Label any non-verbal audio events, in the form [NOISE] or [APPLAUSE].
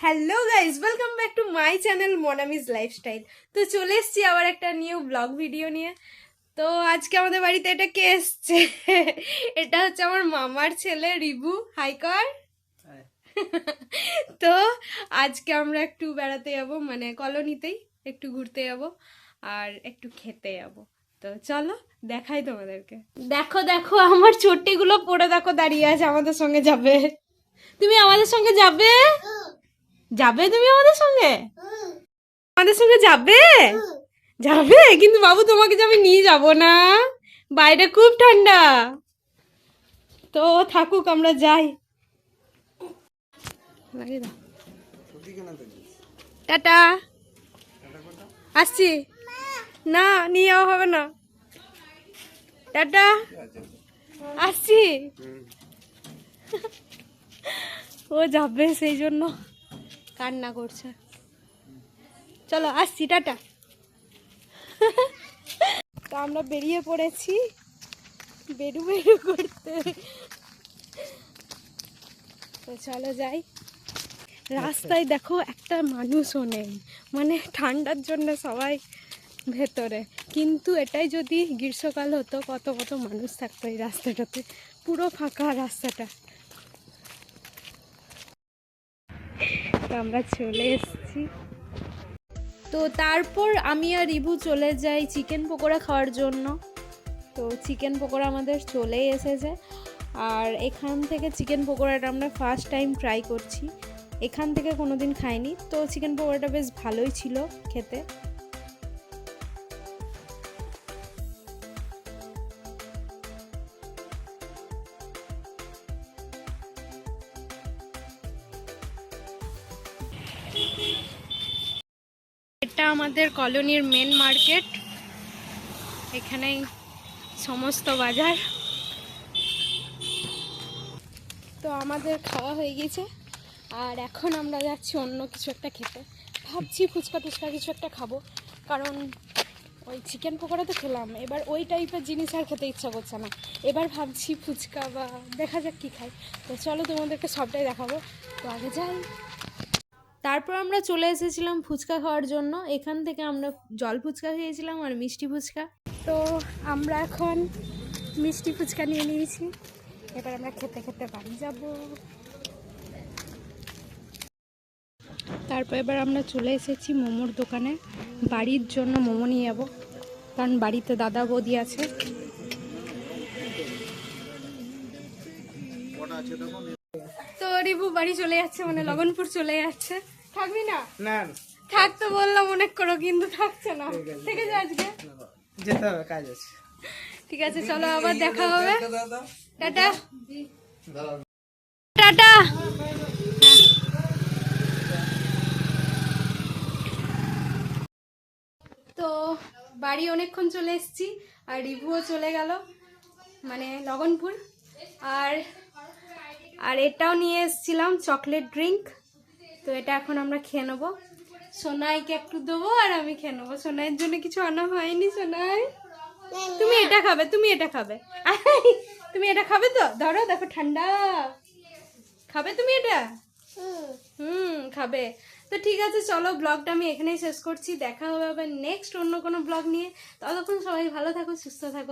Hello guys welcome back to my channel Monami's lifestyle তো চলে এসেছি আবার একটা নিউ ব্লগ ভিডিও নিয়ে। তো আজকে আমাদের বাড়িতে এটা কে এসছে? এটা হচ্ছে আমার মামার ছেলে রিবু। হাইকর [LAUGHS] তো আজকে আমরা একটু বেড়াতে যাব মানে কলোনিতেই একটু ঘুরতে যাব আর একটু খেতে যাব। তো চলো দেখাই তোমাদেরকে। দেখো দেখো আমার চট্টিগুলো পরে দেখো দাঁড়িয়ে আছে আমাদের সঙ্গে যাবে। তুমি আমাদের সঙ্গে যাবে? যাবে তুমি আমাদের সঙ্গে? আমাদের সঙ্গে যাবে? যাবে? কিন্তু বাবু তোমাকে যে আমি নিয়ে যাব না। বাইরে খুব ঠান্ডা। তো থাকুক আমরা যাই। টাটা। আসছি। না নিয়ে যাওয়া হবে না। টাটা। আসছি। ও যাবে সেই জন্য। কান্না করছে। চলো, আসছি, টাটা। তো আমরা বেরিয়ে পড়েছি বেরু বেরু করতে। তো চলো যাই। রাস্তায় দেখো একটা মানুষও নেই। মানে ঠান্ডার জন্য সবাই ভেতরে। কিন্তু এটাই যদি গ্রীষ্মকাল হতো, কত কত মানুষ থাকতো এই রাস্তাটাতে। পুরো ফাঁকা রাস্তাটা। তো আমরা চলে এসেছি। তো তারপর আমি আর রিভু চলে যাই চিকেন পকোড়া খাওয়ার জন্য। তো চিকেন পকোড়া আমাদের চলেই এসেছে। আর এখান থেকে চিকেন পকোড়াটা আমরা ফার্স্ট টাইম ট্রাই করছি। এখান থেকে কোনো দিন খাইনি। তো চিকেন পকোড়াটা বেশ ভালোই ছিল খেতে। এটা আমাদের কলোনির মেন মার্কেট এখানেই সমস্ত বাজার। তো আমাদের খাওয়া হয়ে গেছে। আর এখন আমরা যাচ্ছি অন্য কিছু একটা খেতে। ভাবছি ফুচকা টুচকা কিছু একটা খাব। কারণ ওই চিকেন পকোড়া তো খেলাম। এবার ওই টাইপের জিনিস আর খেতে ইচ্ছা করছে না। এবার ভাবছি ফুচকা বা দেখা যাক কী খাই। তো চলো তোমাদেরকে সবটাই দেখাবো। তো আগে যাই। তারপর আমরা চলে এসেছিলাম ফুচকা খাওয়ার জন্য। এখান থেকে আমরা জল ফুচকা খেয়েছিলাম আর মিষ্টি ফুচকা। তো আমরা এখন মিষ্টি ফুচকা নিয়ে নিয়েছি। এবার আমরা খেতে খেতে বাড়ি যাব। তারপর এবার আমরা চলে এসেছি মোমোর দোকানে। বাড়ির জন্য মোমো নিয়ে যাব। কারণ বাড়িতে দাদা বৌদি আছে। রিভু বাড়ি চলে যাচ্ছে মানে লগনপুর চলে যাচ্ছে। থাকবি না? না। থাকতো বললাম অনেক করো কিন্তু থাকছে না। ঠিক আছে আজকে। যেতে হবে কাজ আছে। ঠিক আছে চলো আবার দেখা হবে। টাটা। টাটা। তো বাড়ি অনেকক্ষণ চলে এসেছি আর রিভুও চলে গেল মানে লগনপুর আর আর এটাও নিয়ে এসেছিলাম চকলেট ড্রিঙ্ক তো এটা এখন আমরা খেয়ে নেব। সোনাইকে একটু দেবো আর আমি খেয়ে নেব। সোনাইয়ের জন্য কিছু আনা হয়নি, সোনাই। তুমি এটা খাবে, তুমি এটা খাবে। তুমি এটা খাবে তো? ধরো, দেখো ঠান্ডা। খাবে তুমি এটা? হুম, খাবে। তো ঠিক আছে, চলো, ব্লগটা আমি এখানেই শেষ করছি। দেখা হবে আবার নেক্সট অন্য কোনো ব্লগ নিয়ে। ততক্ষণ সবাই ভালো থাকো, সুস্থ থাকো।